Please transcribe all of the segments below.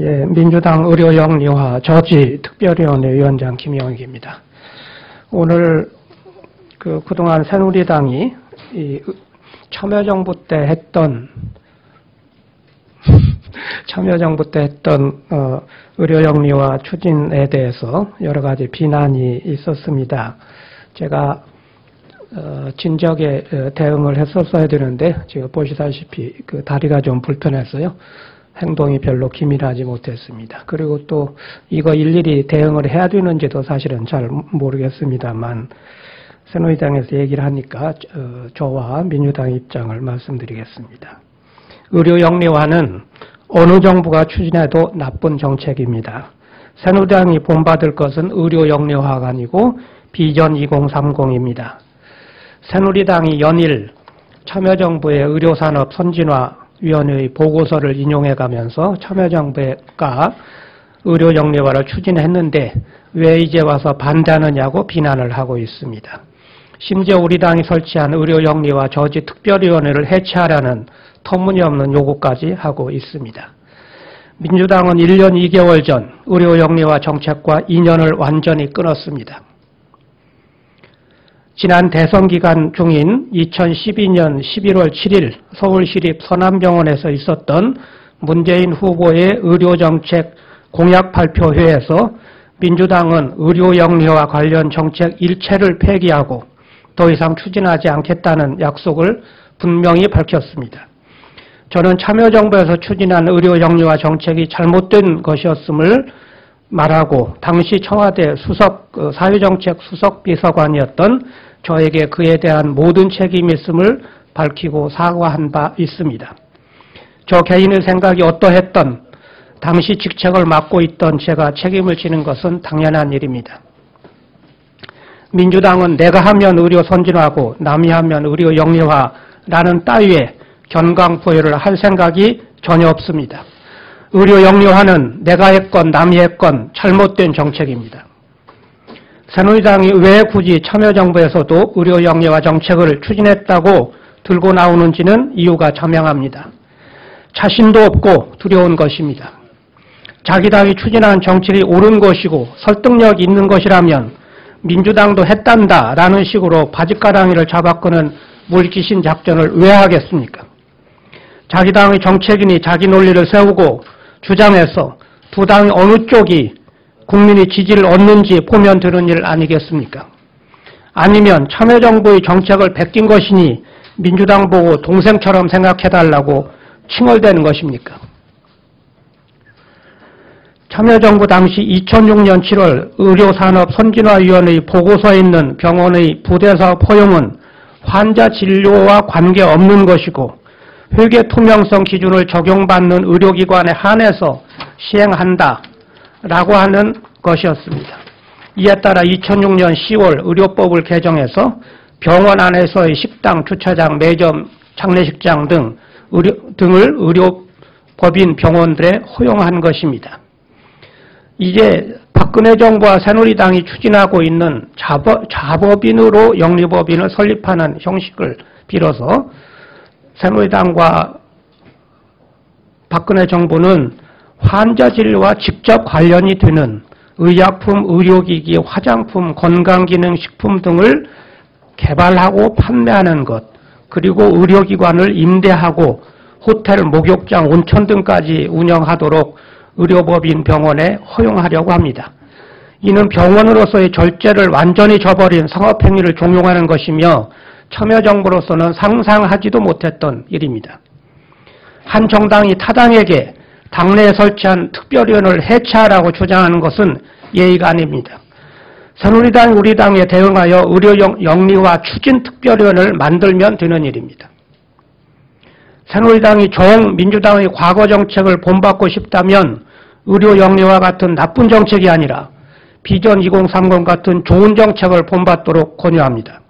예, 민주당 의료영리화 저지 특별위원회 위원장 김영익입니다. 오늘 그 그동안 새누리당이 이 참여정부 때 했던 참여정부 때 했던 어, 의료영리화 추진에 대해서 여러 가지 비난이 있었습니다. 제가 어, 진작에 어, 대응을 했었어야 되는데 지금 보시다시피 그 다리가 좀 불편했어요. 행동이 별로 기밀하지 못했습니다. 그리고 또 이거 일일이 대응을 해야 되는지도 사실은 잘 모르겠습니다만 새누리당에서 얘기를 하니까 어, 저와 민주당 입장을 말씀드리겠습니다. 의료 영리화는 어느 정부가 추진해도 나쁜 정책입니다. 새누리당이 본받을 것은 의료 영리화가 아니고 비전 2030입니다. 새누리당이 연일 참여정부의 의료산업 선진화 위원회의 보고서를 인용해 가면서 참여정부가 의료 영리화를 추진했는데 왜 이제 와서 반대하느냐고 비난을 하고 있습니다. 심지어 우리 당이 설치한 의료 영리화 저지 특별위원회를 해체하라는 터무니없는 요구까지 하고 있습니다. 민주당은 1년 2개월 전 의료 영리화 정책과 인연을 완전히 끊었습니다. 지난 대선 기간 중인 2012년 11월 7일 서울시립 서남병원에서 있었던 문재인 후보의 의료정책 공약 발표회에서 민주당은 의료 영리화 관련 정책 일체를 폐기하고 더 이상 추진하지 않겠다는 약속을 분명히 밝혔습니다. 저는 참여정부에서 추진한 의료 영리화 정책이 잘못된 것이었음을 말하고 당시 청와대 수석 그 사회정책 수석 비서관이었던 저에게 그에 대한 모든 책임이 있음을 밝히고 사과한 바 있습니다. 저 개인의 생각이 어떠했던 당시 직책을 맡고 있던 제가 책임을 지는 것은 당연한 일입니다. 민주당은 내가 하면 의료 선진화고 남이 하면 의료 영리화라는 따위의 견강부여를 할 생각이 전혀 없습니다. 의료 영리화는 내가 했건 남이 했건 잘못된 정책입니다. 새누리당이 왜 굳이 참여정부에서도 의료 영리화 정책을 추진했다고 들고 나오는지는 이유가 자명합니다. 자신도 없고 두려운 것입니다. 자기 당이 추진한 정책이 옳은 것이고 설득력 있는 것이라면 민주당도 했단다 라는 식으로 바짓가랑이를 잡아끄는 물귀신 작전을 왜 하겠습니까? 자기 당의 정책인이 자기 논리를 세우고 주장해서 두 당의 어느 쪽이 국민의 지지를 얻는지 보면 되는 일 아니겠습니까? 아니면 참여정부의 정책을 베낀 것이니 민주당 보고 동생처럼 생각해달라고 칭얼대는 것입니까? 참여정부 당시 2006년 7월 의료산업 선진화위원회 보고서에 있는 병원의 부대사업 허용은 환자 진료와 관계없는 것이고 회계 투명성 기준을 적용받는 의료기관에 한해서 시행한다. 라고 하는 것이었습니다. 이에 따라 2006년 10월 의료법을 개정해서 병원 안에서의 식당, 주차장, 매점, 장례식장 등 의료, 등을 의료법인 병원들에 허용한 것입니다. 이제 박근혜 정부와 새누리당이 추진하고 있는 자법, 자법인으로 영리법인을 설립하는 형식을 빌어서 새누리당과 박근혜 정부는 환자 진료와 직접 관련이 되는 의약품, 의료기기, 화장품, 건강기능식품 등을 개발하고 판매하는 것, 그리고 의료기관을 임대하고 호텔, 목욕장, 온천 등까지 운영하도록 의료법인 병원에 허용하려고 합니다. 이는 병원으로서의 절제를 완전히 저버린 상업행위를 종용하는 것이며 참여정부로서는 상상하지도 못했던 일입니다. 한 정당이 타당에게 당내에 설치한 특별위원회를 해체하라고 주장하는 것은 예의가 아닙니다. 새누리당, 우리 당에 대응하여 의료 영리화 추진 특별위원회를 만들면 되는 일입니다. 새누리당이 정 민주당의 과거 정책을 본받고 싶다면 의료 영리화 같은 나쁜 정책이 아니라 비전 2030 같은 좋은 정책을 본받도록 권유합니다.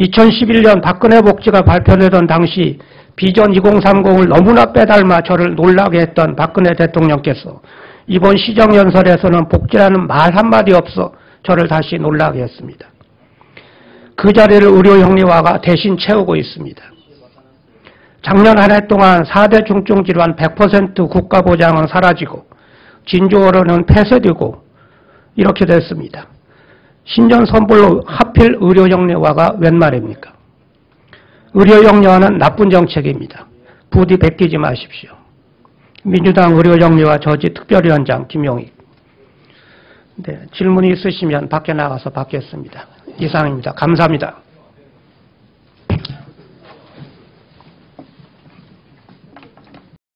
2011년 박근혜 복지가 발표되던 당시 비전 2030을 너무나 빼닮아 저를 놀라게 했던 박근혜 대통령께서 이번 시정연설에서는 복지라는 말 한마디 없어 저를 다시 놀라게 했습니다. 그 자리를 의료영리화가 대신 채우고 있습니다. 작년 한 해 동안 4대 중증질환 100% 국가보장은 사라지고 진주어로는 폐쇄되고 이렇게 됐습니다. 신년 선불로 하필 의료영려화가 웬 말입니까? 의료영려화는 나쁜 정책입니다. 부디 베끼지 마십시오. 민주당 의료영려화 저지 특별위원장 김용익. 네, 질문이 있으시면 밖에 나가서 받겠습니다. 이상입니다. 감사합니다.